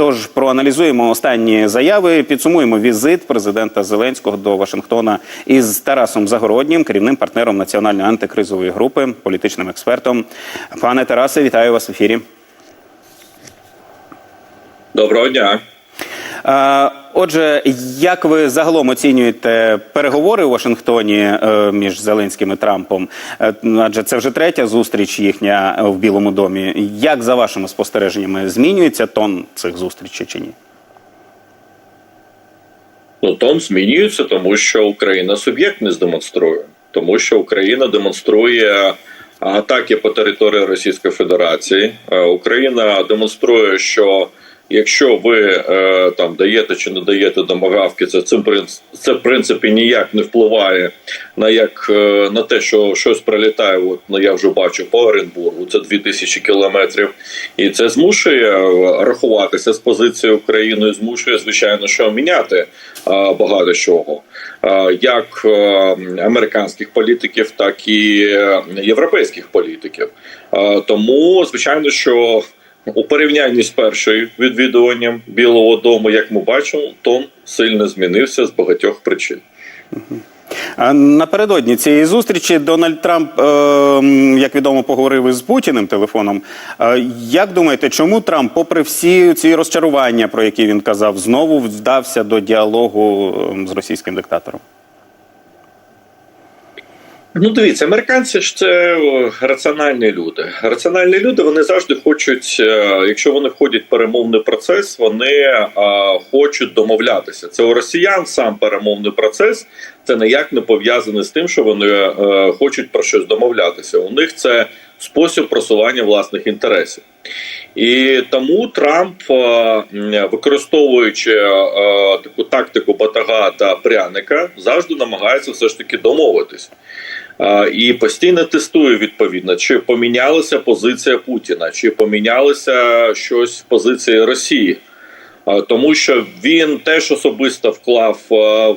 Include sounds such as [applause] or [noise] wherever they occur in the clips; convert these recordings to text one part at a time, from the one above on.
Тож проаналізуємо останні заяви, підсумуємо візит президента Зеленського до Вашингтона із Тарасом Загороднім, керівним партнером національної антикризової групи, політичним експертом. Пане Тарасе, вітаю вас в ефірі. Доброго дня. Е, Отже, як ви загалом оцінюєте переговори у Вашингтоні е, між Зеленським і Трампом? Е, Адже це вже третя зустріч їхня в Білому домі. Як за вашими спостереженнями змінюється тон цих зустрічей чи ні? Ну, тон змінюється, тому що Україна суб'єктність демонструє, тому що Україна демонструє атаки по території Російської Федерації. Е, Україна демонструє, що якщо ви е, там даєте чи не даєте домагавки, це цим це в принципі ніяк не впливає на як е, на те, що щось прилітає. От ну, я вже бачу по Оренбургу, це 2000 кілометрів, і це змушує е, рахуватися з позицією України, змушує звичайно, що міняти е, багато чого, Е, як е, американських політиків, так і європейських політиків. Тому звичайно, що у порівнянні з першим відвідуванням Білого Дому, як ми бачимо, тон сильно змінився з багатьох причин. Напередодні цієї зустрічі Дональд Трамп, е, як відомо, поговорив із Путіним телефоном. Е, Як думаєте, чому Трамп, попри всі ці розчарування, про які він казав, знову вдався до діалогу з російським диктатором? Ну, дивіться, американці ж це раціональні люди. Раціональні люди вони завжди хочуть, е, якщо вони входять в перемовний процес, вони е, хочуть домовлятися. Це у росіян сам перемовний процес. Це ніяк не пов'язане з тим, що вони е, хочуть про щось домовлятися. У них це спосіб просування власних інтересів. І тому Трамп, використовуючи таку тактику батага та пряника, завжди намагається все ж таки домовитись. І постійно тестує відповідно, чи помінялася позиція Путіна, чи помінялося щось позиції Росії. Тому що він теж особисто вклав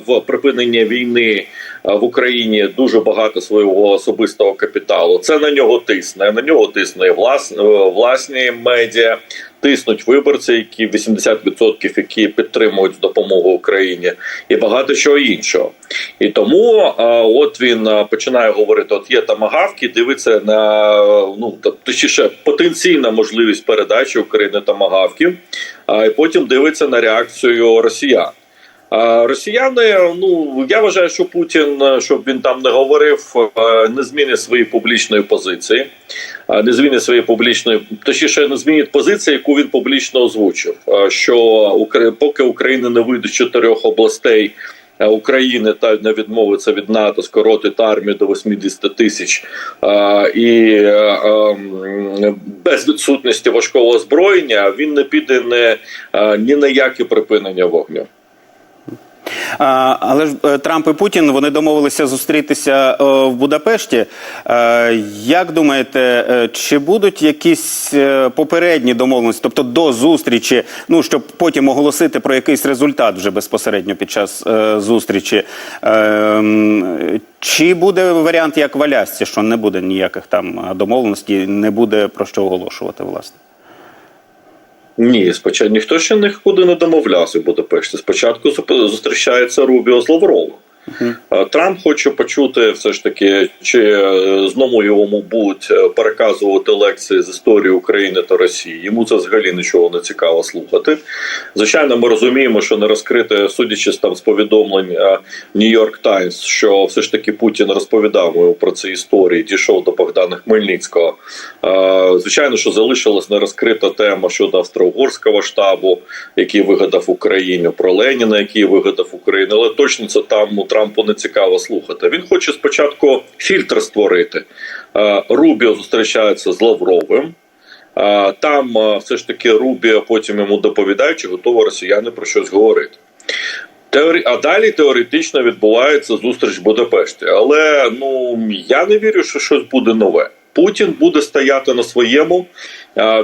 в припинення війни в Україні дуже багато свого особистого капіталу. Це на нього тисне. На нього тисне влас, е, власні медіа, тиснуть виборці, які 80% які підтримують допомогу Україні, і багато чого іншого. І тому е, от він е, починає говорити: от є тамагавки, дивиться на е, ну точніше потенційна можливість передачі України тамагавків, а і потім дивиться на реакцію росіян. Росіяни, ну я вважаю, що Путін, е, щоб він там не говорив, е, не змінить свої публічної позиції, е, не змінить своєї публічної, точніше, не змінить позиції, яку він публічно озвучив. Що поки Україна не вийде з чотирьох областей. України та не відмовиться від НАТО, скоротить армію до 80 тисяч і ем, без відсутності важкого озброєння він не піде не, ні на яке припинення вогню. Але ж е, Трамп і Путін вони домовилися зустрітися е, в Будапешті. Е, як думаєте, чи будуть якісь попередні домовленості, тобто до зустрічі, ну щоб потім оголосити про якийсь результат вже безпосередньо під час зустрічі? Е, чи буде варіант як в Алясці, що не буде ніяких там домовленостей, не буде про що оголошувати, власне? Ні, спочатку ніхто ще нікуди не домовлявся в Будапешті. Спочатку зустрічається Рубіо з Лавровим. Е, Трамп хоче почути все ж таки, чи е, знову йому будуть е, переказувати лекції з історії України та Росії. Йому це взагалі нічого не цікаво слухати. Звичайно, ми розуміємо, що не розкрите, судячи з там з повідомлень Нью-Йорк Таймс, що все ж таки Путін розповідав про ці історії, дійшов до Богдана Хмельницького. Звичайно, що залишилась нерозкрита тема щодо австро-угорського штабу, який вигадав Україну, про Леніна, який вигадав Україну, але точно це там Трампу не цікаво слухати. Він хоче спочатку фільтр створити. Е, Рубіо зустрічається з Лавровим. Е, Там е, все ж таки Рубіо потім йому доповідає, чи готові росіяни про щось говорити. А далі теоретично відбувається зустріч в Будапешті. Але ну я не вірю, що щось буде нове. Путін буде стояти на своєму,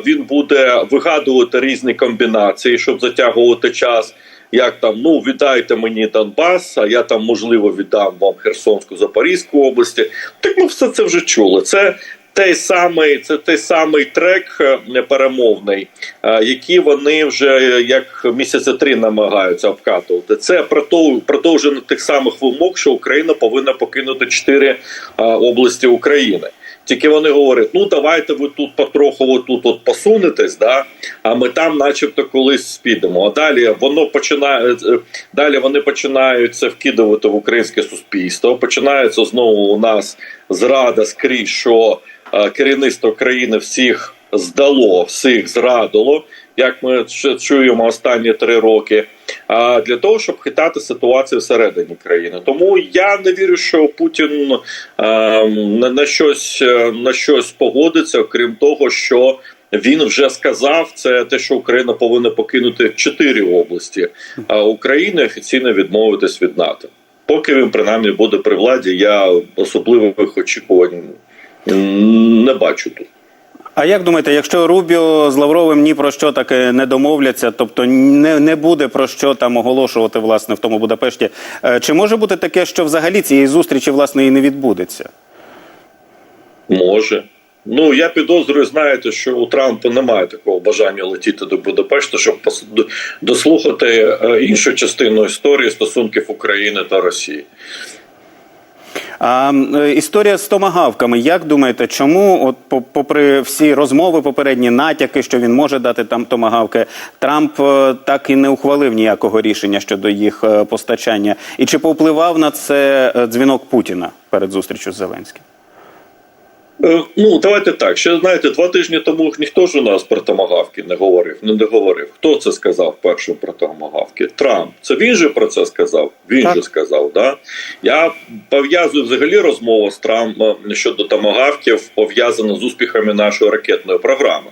він буде вигадувати різні комбінації, щоб затягувати час. Як там, ну віддайте мені Донбас, а я там можливо віддам вам Херсонську Запорізьку області. Так ми все це вже чули. Це той самий, це той самий трек е, перемовний, е, який вони вже е, як місяця три намагаються обкатувати. Це продов- продовження тих самих вимог, що Україна повинна покинути чотири е, області України. Тільки вони говорять: ну давайте ви тут потроху ви тут от посунетесь, да, а ми там, начебто, колись підемо. А далі воно починає е, далі. Вони починають це вкидувати в українське суспільство. Починається знову у нас зрада скрізь, що е, керівництво країни всіх здало, всіх зрадило. Як ми ще чуємо останні три роки, а для того, щоб хитати ситуацію всередині країни. Тому я не вірю, що Путін на, щось е, на щось погодиться, крім того, що він вже сказав, це те, що Україна повинна покинути чотири області, а Україна офіційно відмовитись від НАТО. Поки він принаймні буде при владі, я особливих очікувань не бачу тут. А як думаєте, якщо Рубіо з Лавровим ні про що таки не домовляться, тобто не, не буде про що там оголошувати власне в тому Будапешті, е, чи може бути таке, що взагалі цієї зустрічі власне і не відбудеться? Може. Ну я підозрюю, знаєте, що у Трампа немає такого бажання летіти до Будапешта, щоб дослухати е, іншу частину історії стосунків України та Росії. А е, історія з томагавками. Як думаєте, чому, от попри всі розмови, попередні натяки, що він може дати там томагавки, Трамп е, так і не ухвалив ніякого рішення щодо їх е, постачання? І чи повпливав на це дзвінок Путіна перед зустрічю з Зеленським? Е, Ну, давайте так. Ще знаєте, два тижні тому ніхто ж у нас про томагавки не говорив. Не, не говорив. Хто це сказав першим про томагавки? Трамп. Це він же про це сказав. Він Так. же сказав. Да? Я пов'язую взагалі розмову з Трампом щодо томагавків, пов'язану з успіхами нашої ракетної програми.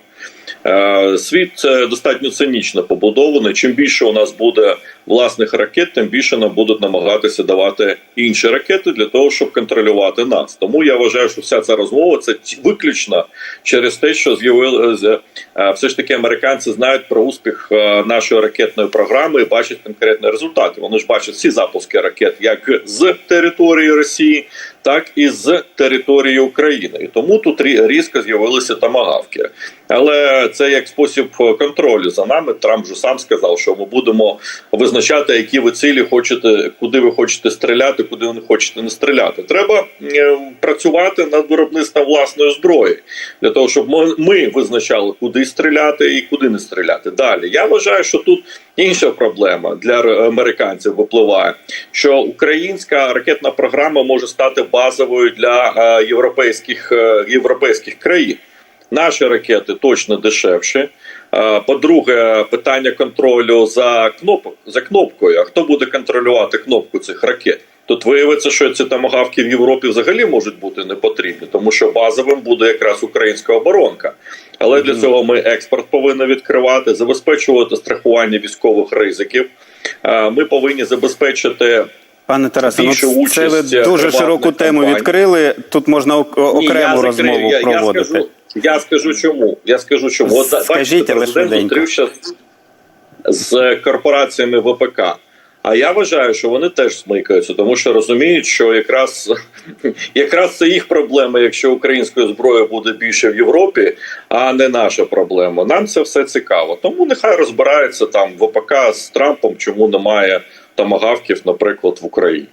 Е, Світ достатньо цинічно побудований. Чим більше у нас буде власних ракет, тим більше нам будуть намагатися давати інші ракети для того, щоб контролювати нас. Тому я вважаю, що вся ця розмова це виключно через те, що з'явилося е, все ж таки американці знають про успіх е, нашої ракетної програми і бачать конкретні результати. Вони ж бачать всі запуски ракет як з території Росії, так і з території України. І тому тут різко з'явилися тамагавки. Але це як спосіб контролю за нами. Трамп же сам сказав, що ми будемо визначати, які ви цілі хочете, куди ви хочете стріляти, куди ви не хочете не стріляти. Треба е, працювати над виробництвом власної зброї для того, щоб ми, ми визначали, куди стріляти і куди не стріляти. Далі я вважаю, що тут інша проблема для американців випливає, що українська ракетна програма може стати базовою для е, європейських е, європейських країн. Наші ракети точно дешевші. Е, По-друге, питання контролю за кнопок за кнопкою. А хто буде контролювати кнопку цих ракет? Тут виявиться, що ці тамагавки в Європі взагалі можуть бути не потрібні, тому що базовим буде якраз українська оборонка. Але для цього ми експорт повинні відкривати, забезпечувати страхування військових ризиків. Е, Ми повинні забезпечити Пане Тарасе, ну це ви дуже широку тему компаній. відкрили. Тут можна ок- Ні, окрему я розмову я, проводити. Я скажу, я скажу чому. Я скажу чому. От, Скажіть, бачите, президент зустрівся з, з корпораціями ВПК. А я вважаю, що вони теж смикаються, тому що розуміють, що якраз, [laughs] якраз це їх проблема, якщо української зброї буде більше в Європі, а не наша проблема. Нам це все цікаво. Тому нехай розбираються там ВПК з Трампом, чому немає тамагавків, наприклад, в Україні.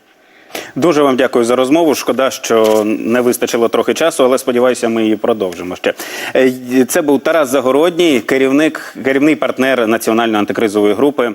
Дуже вам дякую за розмову. Шкода, що не вистачило трохи часу, але сподіваюся, ми її продовжимо ще. Е, Це був Тарас Загородній, керівник, керівний партнер національної антикризової групи.